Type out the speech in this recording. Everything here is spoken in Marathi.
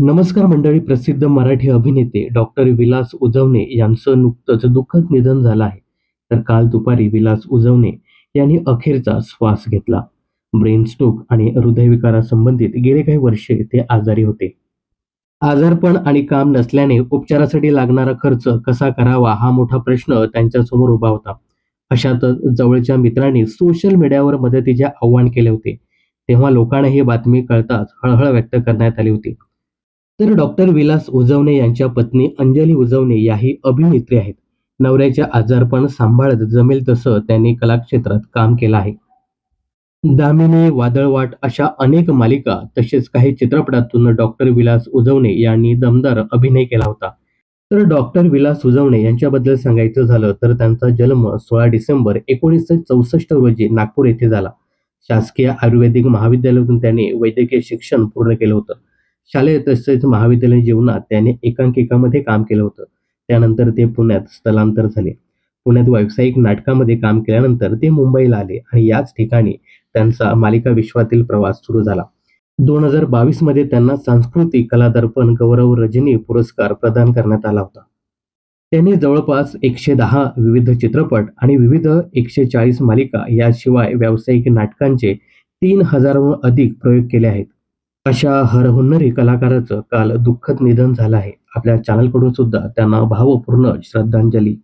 नमस्कार मंडळी प्रसिद्ध मराठी अभिनेते डॉक्टर विलास उजवणे यांचं नुकतंच दुःखद निधन झालं आहे. तर काल दुपारी विलास उजवणे यांनी अखेरचा श्वास घेतला. ब्रेन स्ट्रोक आणि हृदयविकारासंबंधित गेले काही वर्षे ते आजारी होते. आजारपण आणि काम नसल्याने उपचारासाठी लागणारा खर्च कसा करावा हा मोठा प्रश्न त्यांच्यासमोर उभा होता. अशातच जवळच्या मित्रांनी सोशल मीडियावर मदतीचे आव्हान केले होते. तेव्हा लोकांना ही बातमी कळताच हळहळ व्यक्त करण्यात आली होती. तर डॉक्टर विलास उजवणे यांच्या पत्नी अंजली उजवणे याही अभिनेत्री आहेत. नवऱ्याचे आजारपण सांभाळत जमेल तसं त्यांनी कलाक्षेत्रात काम केलं आहे. दामिनी वादळवाट अशा अनेक मालिका तसेच काही चित्रपटातून डॉक्टर विलास उजवणे यांनी दमदार अभिनय केला होता. तर डॉक्टर विलास उजवणे यांच्याबद्दल सांगायचं झालं तर त्यांचा जन्म सोळा डिसेंबर एकोणीसशे चौसष्ट रोजी नागपूर येथे झाला. शासकीय आयुर्वेदिक महाविद्यालयातून त्याने वैद्यकीय शिक्षण पूर्ण केलं होतं. शालेय तसेच महाविद्यालयीन जीवनात त्याने एकांकिकामध्ये काम केलं होतं. त्यानंतर ते पुण्यात स्थलांतर झाले. पुण्यात व्यावसायिक नाटकामध्ये काम केल्यानंतर ते मुंबईला आले आणि याच ठिकाणी त्यांचा मालिका विश्वातील प्रवास सुरू झाला. दोन हजार बावीसमध्ये त्यांना सांस्कृतिक कला दर्पण गौरव रजनी पुरस्कार प्रदान करण्यात आला होता. त्यांनी जवळपास एकशे दहा विविध चित्रपट आणि विविध एकशे चाळीस मालिका याशिवाय व्यावसायिक नाटकांचे तीन हजारहून अधिक प्रयोग केले आहेत. अशा हरहुन्नरी कलाकाराचं काल दुःखद निधन झालं आहे. आपल्या चॅनलकडून सुद्धा त्यांना भावपूर्ण श्रद्धांजली.